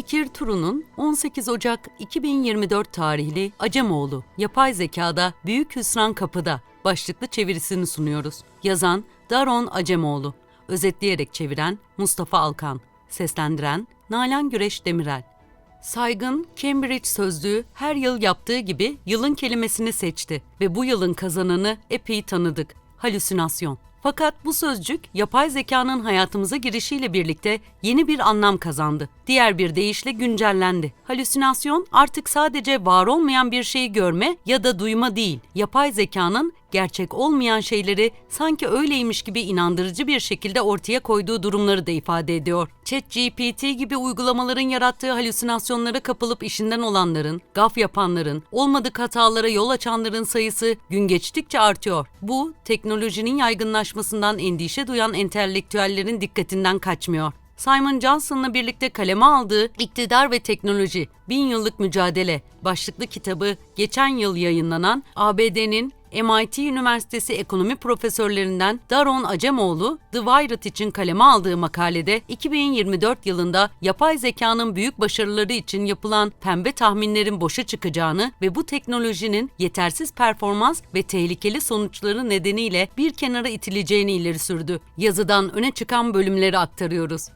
Fikir Turu'nun 18 Ocak 2024 tarihli Acemoğlu Yapay Zekada Büyük Hüsran Kapıda başlıklı çevirisini sunuyoruz. Yazan Daron Acemoğlu, özetleyerek çeviren Mustafa Alkan, seslendiren Nalan Güreş Demirel. Saygın Cambridge sözlüğü her yıl yaptığı gibi yılın kelimesini seçti ve bu yılın kazananı epey tanıdık. Halüsinasyon. Fakat bu sözcük yapay zekanın hayatımıza girişiyle birlikte yeni bir anlam kazandı. Diğer bir deyişle güncellendi. Halüsinasyon artık sadece var olmayan bir şeyi görme ya da duyma değil. Yapay zekanın gerçek olmayan şeyleri sanki öyleymiş gibi inandırıcı bir şekilde ortaya koyduğu durumları da ifade ediyor. ChatGPT gibi uygulamaların yarattığı halüsinasyonlara kapılıp işinden olanların, gaf yapanların, olmadık hatalara yol açanların sayısı gün geçtikçe artıyor. Bu, teknolojinin yaygınlaşmasından endişe duyan entelektüellerin dikkatinden kaçmıyor. Simon Johnson'la birlikte kaleme aldığı İktidar ve Teknoloji Bin Yıllık Mücadele başlıklı kitabı geçen yıl yayınlanan ABD'nin MIT Üniversitesi ekonomi profesörlerinden Daron Acemoğlu, The Wired için kaleme aldığı makalede 2024 yılında yapay zekanın büyük başarıları için yapılan pembe tahminlerin boşa çıkacağını ve bu teknolojinin yetersiz performans ve tehlikeli sonuçları nedeniyle bir kenara itileceğini ileri sürdü. Yazıdan öne çıkan bölümleri aktarıyoruz.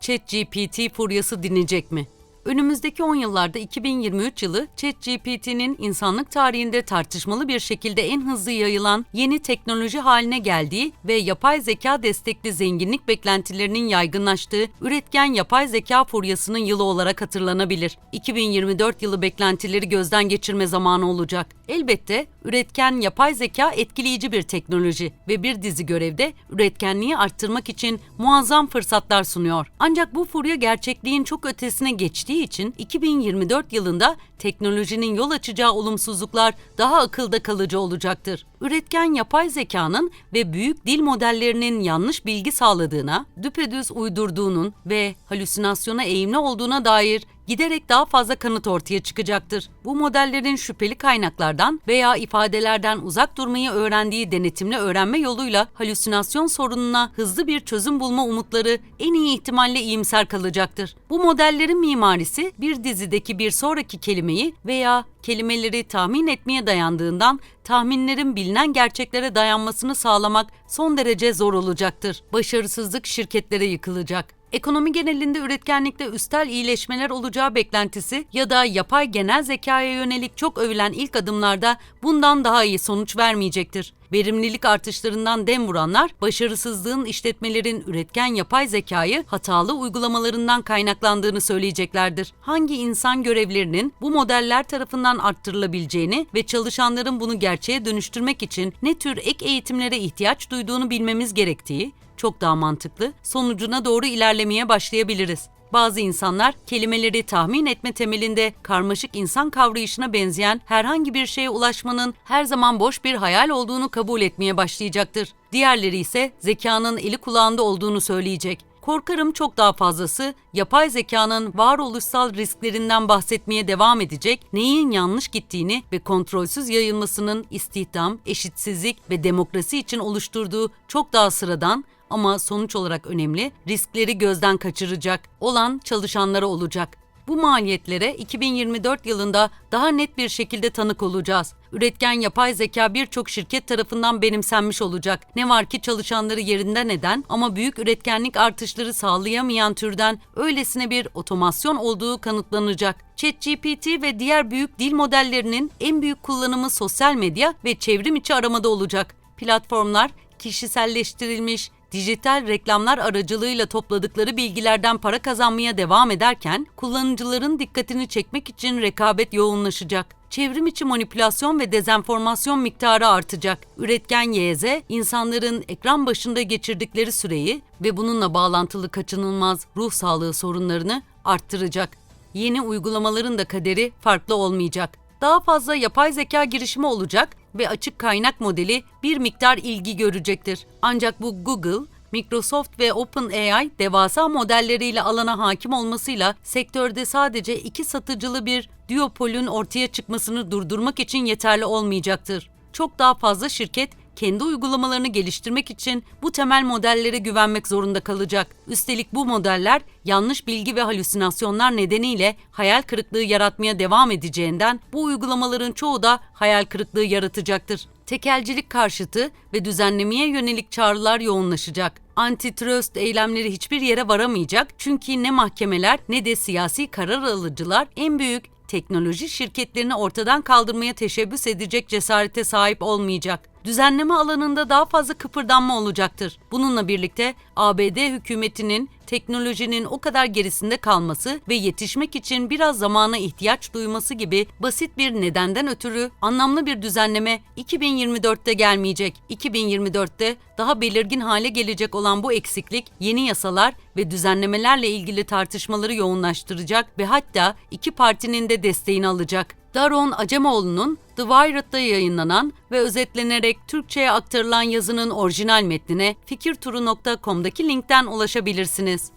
ChatGPT furyası dinecek mi? Önümüzdeki 10 yıllarda 2023 yılı ChatGPT'nin insanlık tarihinde tartışmalı bir şekilde en hızlı yayılan yeni teknoloji haline geldiği ve yapay zeka destekli zenginlik beklentilerinin yaygınlaştığı üretken yapay zeka furyasının yılı olarak hatırlanabilir. 2024 yılı beklentileri gözden geçirme zamanı olacak. Elbette üretken yapay zeka etkileyici bir teknoloji ve bir dizi görevde üretkenliği arttırmak için muazzam fırsatlar sunuyor. Ancak bu furya gerçekliğin çok ötesine geçtiği için 2024 yılında teknolojinin yol açacağı olumsuzluklar daha akılda kalıcı olacaktır. Üretken yapay zekanın ve büyük dil modellerinin yanlış bilgi sağladığına, düpedüz uydurduğunun ve halüsinasyona eğimli olduğuna dair giderek daha fazla kanıt ortaya çıkacaktır. Bu modellerin şüpheli kaynaklardan veya ifadelerden uzak durmayı öğrendiği denetimli öğrenme yoluyla halüsinasyon sorununa hızlı bir çözüm bulma umutları en iyi ihtimalle iyimser kalacaktır. Bu modellerin mimarisi bir dizideki bir sonraki kelimeyi veya kelimeleri tahmin etmeye dayandığından tahminlerin bilinen gerçeklere dayanmasını sağlamak son derece zor olacaktır. Başarısızlık şirketlere yıkılacak. Ekonomi genelinde üretkenlikte üstel iyileşmeler olacağı beklentisi ya da yapay genel zekaya yönelik çok övülen ilk adımlarda bundan daha iyi sonuç vermeyecektir. Verimlilik artışlarından dem vuranlar, başarısızlığın işletmelerin üretken yapay zekayı hatalı uygulamalarından kaynaklandığını söyleyeceklerdir. Hangi insan görevlerinin bu modeller tarafından arttırılabileceğini ve çalışanların bunu gerçeğe dönüştürmek için ne tür ek eğitimlere ihtiyaç duyduğunu bilmemiz gerektiği, çok daha mantıklı, sonucuna doğru ilerlemeye başlayabiliriz. Bazı insanlar kelimeleri tahmin etme temelinde karmaşık insan kavrayışına benzeyen herhangi bir şeye ulaşmanın her zaman boş bir hayal olduğunu kabul etmeye başlayacaktır. Diğerleri ise zekanın eli kulağında olduğunu söyleyecek. Korkarım çok daha fazlası yapay zekanın varoluşsal risklerinden bahsetmeye devam edecek, neyin yanlış gittiğini ve kontrolsüz yayılmasının istihdam, eşitsizlik ve demokrasi için oluşturduğu çok daha sıradan ama sonuç olarak önemli riskleri gözden kaçıracak olan çalışanlara olacak. Bu maliyetlere 2024 yılında daha net bir şekilde tanık olacağız. Üretken yapay zeka birçok şirket tarafından benimsenmiş olacak. Ne var ki çalışanları yerinden eden ama büyük üretkenlik artışları sağlayamayan türden öylesine bir otomasyon olduğu kanıtlanacak. ChatGPT ve diğer büyük dil modellerinin en büyük kullanımı sosyal medya ve çevrim içi aramada olacak. Platformlar kişiselleştirilmiş, dijital reklamlar aracılığıyla topladıkları bilgilerden para kazanmaya devam ederken kullanıcıların dikkatini çekmek için rekabet yoğunlaşacak. Çevrim içi manipülasyon ve dezenformasyon miktarı artacak. Üretken YZ, insanların ekran başında geçirdikleri süreyi ve bununla bağlantılı kaçınılmaz ruh sağlığı sorunlarını arttıracak. Yeni uygulamaların da kaderi farklı olmayacak. Daha fazla yapay zeka girişimi olacak ve açık kaynak modeli bir miktar ilgi görecektir. Ancak bu Google, Microsoft ve OpenAI devasa modelleriyle alana hakim olmasıyla sektörde sadece iki satıcılı bir duopolün ortaya çıkmasını durdurmak için yeterli olmayacaktır. Çok daha fazla şirket kendi uygulamalarını geliştirmek için bu temel modellere güvenmek zorunda kalacak. Üstelik bu modeller yanlış bilgi ve halüsinasyonlar nedeniyle hayal kırıklığı yaratmaya devam edeceğinden bu uygulamaların çoğu da hayal kırıklığı yaratacaktır. Tekelcilik karşıtı ve düzenlemeye yönelik çağrılar yoğunlaşacak. Antitrust eylemleri hiçbir yere varamayacak çünkü ne mahkemeler ne de siyasi karar alıcılar en büyük teknoloji şirketlerini ortadan kaldırmaya teşebbüs edecek cesarete sahip olmayacak. Düzenleme alanında daha fazla kıpırdanma olacaktır. Bununla birlikte ABD hükümetinin teknolojinin o kadar gerisinde kalması ve yetişmek için biraz zamana ihtiyaç duyması gibi basit bir nedenden ötürü anlamlı bir düzenleme 2024'te gelmeyecek. 2024'te daha belirgin hale gelecek olan bu eksiklik yeni yasalar ve düzenlemelerle ilgili tartışmaları yoğunlaştıracak ve hatta iki partinin de desteğini alacak. Daron Acemoğlu'nun The Wired'da yayınlanan ve özetlenerek Türkçe'ye aktarılan yazının orijinal metnine fikirturu.com'daki linkten ulaşabilirsiniz.